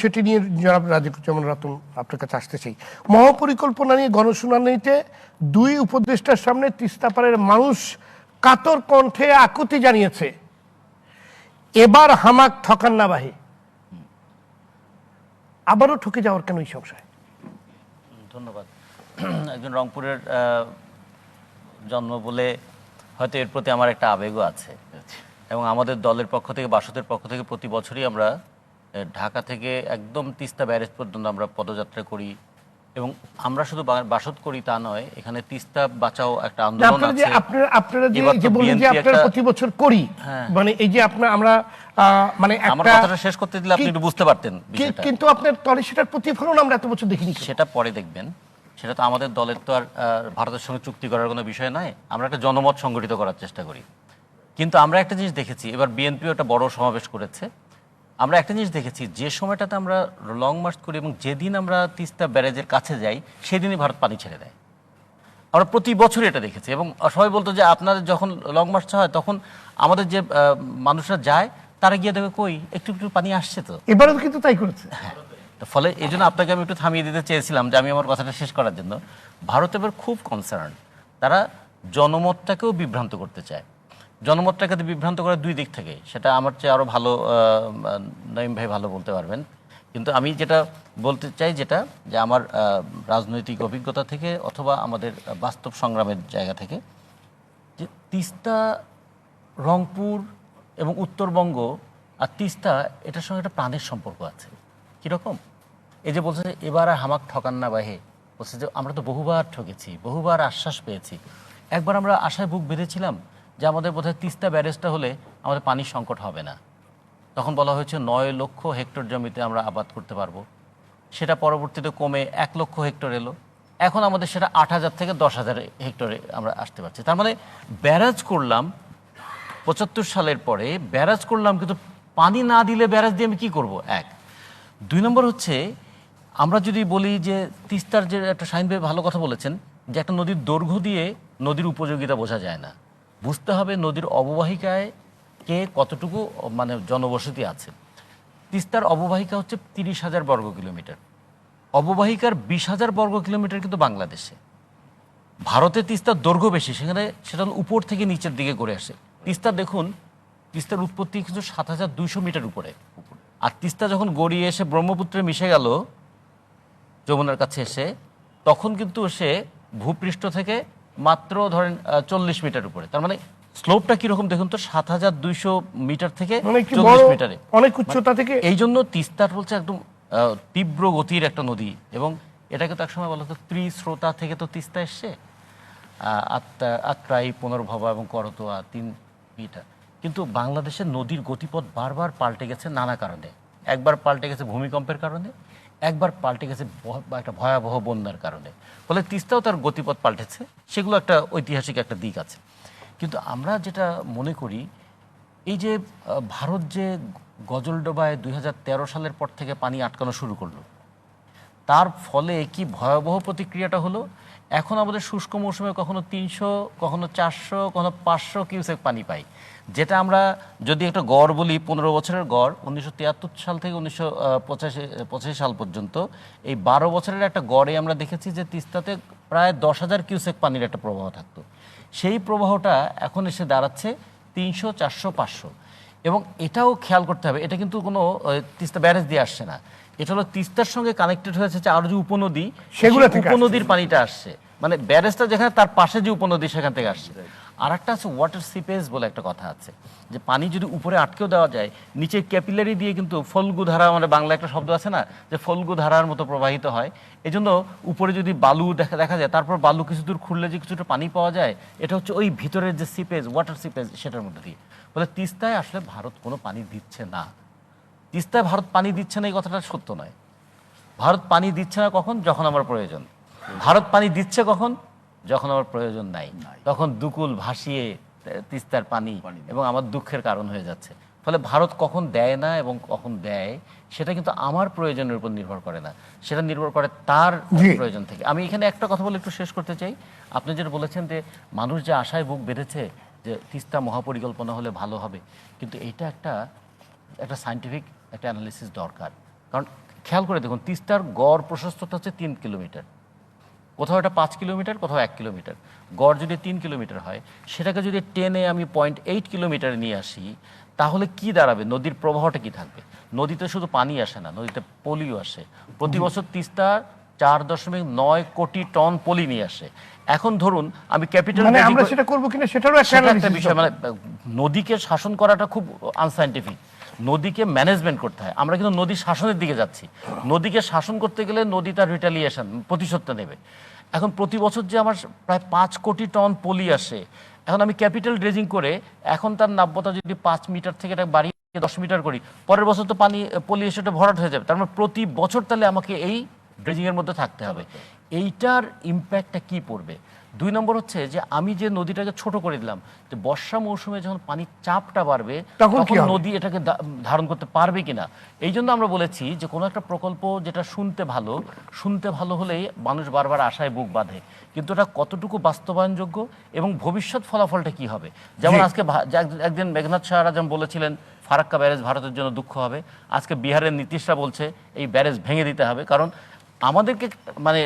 সেটি নিয়ে জনাব রাজিকুজ্জামান রতন আপনার কাছে আসতে চাই। মহাপরিকল্পনা নিয়ে গণশুনানিতে দুই উপদেষ্টার সামনে তিস্তাপাড়ের মানুষ কাতর কণ্ঠে আকুতি জানিয়েছে। এবার হামাক ঠকান না বাহে। আবারও ঠকে যাওয়ার কেন এই সংশয়? ধন্যবাদ। একজন রংপুরের জন্ম বলে হয়তো এর প্রতি আমার একটা আবেগও আছে। এবং আমাদের দলের পক্ষ থেকে বাসদের পক্ষ থেকে প্রতি বছরই আমরা ঢাকা থেকে একদম তিস্তা ব্যারেজ পর্যন্ত আমরা পদযাত্রা করি এবং আমরা শুধু বা- বাসদ করি তা নয় এখানে তিস্তা বাঁচাও একটা আন্দোলন আছে। আপনারা আপনারা যে যে বললেন যে আপনারা প্রতি বছর করি হ্যাঁ। মানে এই যে আপনার আমরা মানে আমার একটা কথাটা শেষ করতে দিলে আপনি একটু বুঝতে পারতেন বিষয়টা। কিন্তু আপনার তলে সেটার প্রতিফলন আমরা এত বছর দেখিনি। সেটা পরে দেখবেন। সেটা তো আমাদের দলের তো আর ভারতের সঙ্গে চুক্তি করার কোনো বিষয় নয়। আমরা একটা জনমত সংগঠিত করার চেষ্টা করি। কিন্তু আমরা একটা জিনিস দেখেছি এবার বিএনপিও একটা বড় সমাবেশ করেছে। আমরা একটা জিনিস দেখেছি যে সময়টাতে আমরা লং মার্চ করি এবং যেদিন আমরা তিস্তা ব্যারেজের কাছে যাই সেদিনই ভারত পানি ছেড়ে দেয়। আমরা প্রতি বছরই এটা দেখেছি এবং সবাই বলতো যে আপনাদের যখন লং মার্চ হয় তখন আমাদের যে মানুষরা যায় তারা গিয়ে দেখবে কই একটু একটু পানি আসছে তো। এবারেও কিন্তু তাই করেছে। তো ফলে এই জন্য আপনাকে আমি একটু থামিয়ে দিতে চেয়েছিলাম যে আমি আমার কথাটা শেষ করার জন্য। ভারত এবার খুব কনসার্ন তারা জনমতটাকেও বিভ্রান্ত করতে চায়। জনমতটাকে বিভ্রান্ত করে দুই দিক থেকে। সেটা আমার চেয়ে আরও ভালো নঈম ভাই ভালো বলতে পারবেন। কিন্তু আমি যেটা বলতে চাই যেটা, যে আমার রাজনৈতিক অভিজ্ঞতা থেকে অথবা আমাদের বাস্তব সংগ্রামের জায়গা থেকে, যে তিস্তা, রংপুর এবং উত্তরবঙ্গ আর তিস্তা, এটার সঙ্গে একটা প্রাণের সম্পর্ক আছে। কীরকম? এই যে বলছে এবার আর হামাক ঠকান না বাহে। বলছে যে আমরা তো বহুবার ঠকেছি, বহুবার আশ্বাস পেয়েছি। একবার আমরা আশায় বুক বেঁধেছিলাম যে আমাদের বোধহয় তিস্তা ব্যারেজটা হলে আমাদের পানির সংকট হবে না। তখন বলা হয়েছে নয় লক্ষ হেক্টর জমিতে আমরা আবাদ করতে পারব। সেটা পরবর্তীতে কমে এক লক্ষ হেক্টর এলো। এখন আমাদের সেটা আট হাজার থেকে দশ হাজার হেক্টরে আমরা আসতে পারছি। তার মানে ব্যারাজ করলাম পঁচাত্তর সালের পরে, ব্যারাজ করলাম কিন্তু পানি না দিলে ব্যারাজ দিয়ে আমি কী করব? এক। দুই নম্বর হচ্ছে, আমরা যদি বলি যে তিস্তার যে একটা সাইন ভাই ভালো কথা বলেছেন, যে একটা নদীর দৈর্ঘ্য দিয়ে নদীর উপযোগিতা বোঝা যায় না। বুঝতে হবে নদীর অববাহিকায় কে কতটুকু মানে জনবসতি আছে। তিস্তার অববাহিকা হচ্ছে তিরিশ হাজার বর্গ কিলোমিটার। অববাহিকার বিশ হাজার বর্গ কিলোমিটার কিন্তু বাংলাদেশে। ভারতে তিস্তার দৈর্ঘ্য বেশি, সেখানে সেটা উপর থেকে নিচের দিকে করে আসে। তিস্তা দেখুন, তিস্তার উৎপত্তি কিন্তু সাত হাজার দুইশো মিটার উপরে। আর তিস্তা যখন গড়িয়ে এসে ব্রহ্মপুত্রে মিশে গেল, যমুনার কাছে এসে, তখন কিন্তু সে ভূপৃষ্ঠ থেকে মাত্র ধরেন চল্লিশ মিটার উপরে। তার মানে স্লোপটা কীরকম দেখুন তো? সাত হাজার দুইশো মিটার থেকে মানে চল্লিশ মিটারে। অনেক উচ্চতা থেকে এই জন্য তিস্তার হচ্ছে একদম তীব্র গতির একটা নদী। এবং এটাকে তো একসময় বলা হতো ত্রিস্রোতা থেকে তো তিস্তা এসছে। আহ, আত্মা আত্রাই পুনর্ভবা এবং করতোয়া তিন মিটার। কিন্তু বাংলাদেশের নদীর গতিপথ বারবার পাল্টে গেছে নানা কারণে। একবার পাল্টে গেছে ভূমিকম্পের কারণে। একবার পাল্টে গেছে একটা ভয়াবহ বন্যার কারণে। ফলে তিস্তাও তার গতিপথ পাল্টেছে, সেগুলো একটা ঐতিহাসিক একটা দিক আছে। কিন্তু আমরা যেটা মনে করি, এই যে ভারত যে গজলডোবায় দুই হাজার তেরো সালের পর থেকে পানি আটকানো শুরু করল, তার ফলে কি ভয়াবহ প্রতিক্রিয়াটা হলো? এখন আমাদের শুষ্ক মৌসুমে কখনো তিনশো, কখনো চারশো, কখনো পাঁচশো কিউসেক পানি পাই। যেটা আমরা যদি একটা গড় বলি, পনেরো বছরের গড়, উনিশশো তিয়াত্তর সাল থেকে উনিশশো পঁচাশি পঁচাশি সাল পর্যন্ত, এই বারো বছরের একটা গড়ে আমরা দেখেছি যে তিস্তাতে প্রায় দশ হাজার কিউসেক পানির একটা প্রবাহ থাকতো। সেই প্রবাহটা এখন এসে দাঁড়াচ্ছে তিনশো, চারশো, পাঁচশো। এবং এটাও খেয়াল করতে হবে এটা কিন্তু কোনো তিস্তা ব্যারেজ দিয়ে আসছে না এটা হলো তিস্তার সঙ্গে কানেক্টেড হয়েছে যে আরও যে উপনদী সেগুলো। উপনদীর পানিটা আসছে মানে ব্যারেজটা যেখানে তার পাশে যে উপনদী সেখান থেকে আসছে। আর একটা আছে ওয়াটার সিপেজ বলে একটা কথা আছে যে পানি যদি উপরে আটকেও দেওয়া যায় নিচে ক্যাপিলারি দিয়ে কিন্তু ফলগু ধারা মানে বাংলা একটা শব্দ আছে না যে ফলগু ধারার মতো প্রবাহিত হয়। এজন্য উপরে যদি বালু দেখা দেখা যায় তারপর বালু কিছু দূর খুললে যে কিছুটা পানি পাওয়া যায় এটা হচ্ছে ওই ভিতরের যে সিপেজ ওয়াটার সিপেজ সেটার মধ্যে দিয়ে। বলে তিস্তায় আসলে ভারত কোনো পানি দিচ্ছে না। তিস্তায় ভারত পানি দিচ্ছে না এই কথাটা সত্য নয়। ভারত পানি দিচ্ছে না কখন? যখন আমার প্রয়োজন। ভারত পানি দিচ্ছে কখন? যখন আমার প্রয়োজন নাই। তখন দুকুল ভাসিয়ে তিস্তার পানি এবং আমার দুঃখের কারণ হয়ে যাচ্ছে। ফলে ভারত কখন দেয় না এবং কখন দেয় সেটা কিন্তু আমার প্রয়োজনের উপর নির্ভর করে না। সেটা নির্ভর করে তার প্রয়োজন থেকে। আমি এখানে একটা কথা বলে একটু শেষ করতে চাই। আপনি যেটা বলেছেন যে মানুষ যে আশায় বুক বেঁধেছে যে তিস্তা মহাপরিকল্পনা হলে ভালো হবে কিন্তু এটা একটা একটা সাইন্টিফিক একটা অ্যানালিসিস দরকার। কারণ খেয়াল করে দেখুন তিস্তার গড় প্রশস্ততা হচ্ছে তিন কিলোমিটার। কোথাও এটা পাঁচ কিলোমিটার কোথাও এক কিলোমিটার। গড় যদি তিন কিলোমিটার হয় সেটাকে যদি টেনে আমি পয়েন্ট এইট কিলোমিটার নিয়ে আসি তাহলে কি দাঁড়াবে? নদীর প্রবাহটা কি থাকবে? নদীতে শুধু পানি আসে না নদীতে পলিও আসে। প্রতি বছর তিস্তা চার দশমিক নয় কোটি টন পলি নিয়ে আসে। এখন ধরুন আমি ক্যাপিটাল মানে আমরা সেটা করব কিনা সেটারও একটা একটা বিষয় মানে নদীকে শাসন করাটা খুব আনসাইন্টিফিক নদীকে ম্যানেজমেন্ট করতে হয়। আমরা কিন্তু নদী শাসনের দিকে যাচ্ছি। নদীকে শাসন করতে গেলে নদী তার রিটালিয়েশন প্রতিশোধটা নেবে। এখন প্রতি বছর যে আমার প্রায় পাঁচ কোটি টন পলি আসে, এখন আমি ক্যাপিটাল ড্রেজিং করে এখন তার নাব্যতা যদি পাঁচ মিটার থেকে এটা বাড়িয়ে দশ মিটার করি, পরের বছর তো পানি, পলি এসে ভরাট হয়ে যাবে। তার মানে প্রতি বছর তাহলে আমাকে এই ড্রেজিং এর মধ্যে থাকতে হবে। এইটার ইম্প্যাক্টটা কি পড়বে? দুই নম্বর হচ্ছে যে আমি যে নদীটাকে ছোট করে দিলাম যে বর্ষা মৌসুমে যখন পানির চাপটা বাড়বে তখন নদী এটাকে ধারণ করতে পারবে কিনা? এই জন্য আমরা বলেছি যে কোনো একটা প্রকল্প যেটা শুনতে ভালো শুনতে ভালো হলেই মানুষ বারবার আশায় বুক বাঁধে। কিন্তু এটা কতটুকু বাস্তবায়নযোগ্য এবং ভবিষ্যৎ ফলাফলটা কি হবে? যেমন আজকে একদিন মেঘনাথ সাহারা যেমন বলেছিলেন ফারাক্কা ব্যারেজ ভারতের জন্য দুঃখ হবে। আজকে বিহারের নীতিশরা বলছে এই ব্যারেজ ভেঙে দিতে হবে। কারণ আমাদেরকে মানে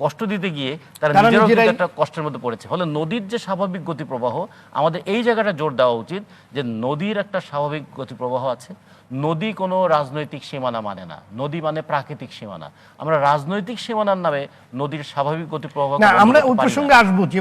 কষ্ট দিতে গিয়ে তারা নিজেরাও একটা কষ্টের মধ্যে পড়েছে। ফলে নদীর যে স্বাভাবিক গতি প্রবাহ আমাদের এই জায়গাটা জোর দেওয়া উচিত যে নদীর একটা স্বাভাবিক গতি প্রবাহ আছে। নদী কোনো রাজনৈতিক সীমানা মানে না। নদী মানে প্রাকৃতিক সীমানা। আমরা রাজনৈতিক সীমানার নামে নদীর স্বাভাবিক গতি প্রবাহ আমরা ওই প্রসঙ্গে আসব যে